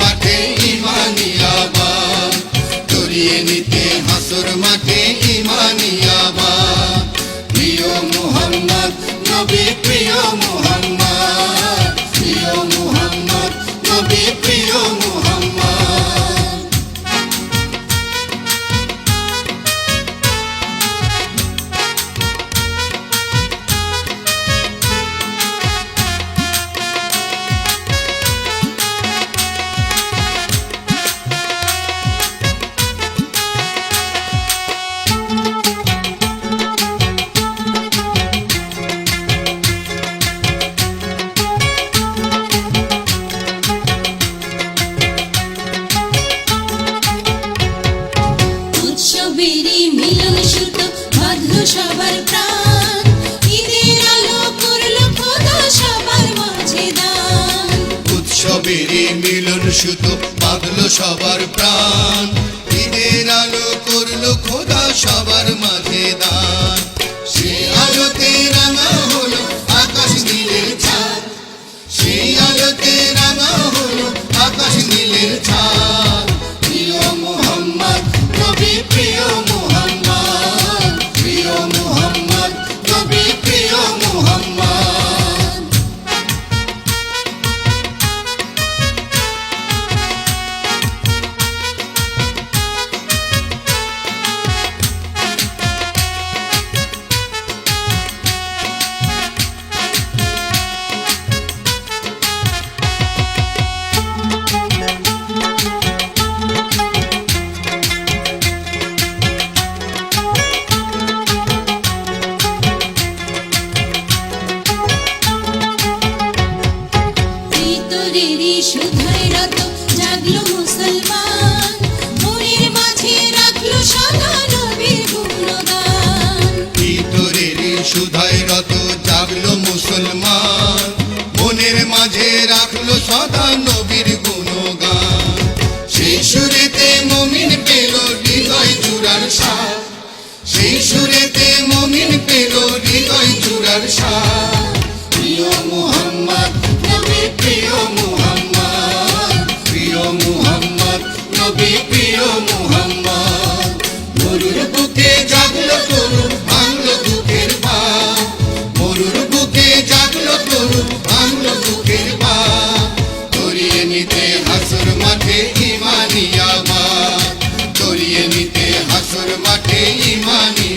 মাঠে ইমানি আবার ধরিয়ে নিতে হাসর মাঠে ইমানি আবার প্রিয় মোহাম্মদ নবী প্রিয় মিলন সুতো বাঁধলো সবার প্রাণ। ঈদের আলো করল খোদা সবার মাঝে দান। সে আলোতে রাঙা হলো আকাশ নীলের ছাদ সেই আলোতে রাঙা হলো আকাশ নীলের ছাদ প্রিয় মোহাম্মদ, নবী প্রিয় মোহাম্মদ। প্রিয় মোহাম্মদ, নবী প্রিয় রাখল রত জাগলো মুসলমান। মনের মাঝে রাখল সদা নবীর গুণগান। সেই সুরেতে মমিন পেল হৃদয় জুড়ার সাথ সেই সুরেতে নিতে হাসুর মাঠে ইমানি আবার জড়িয়ে নিতে হাসুর মাঠে ইমানি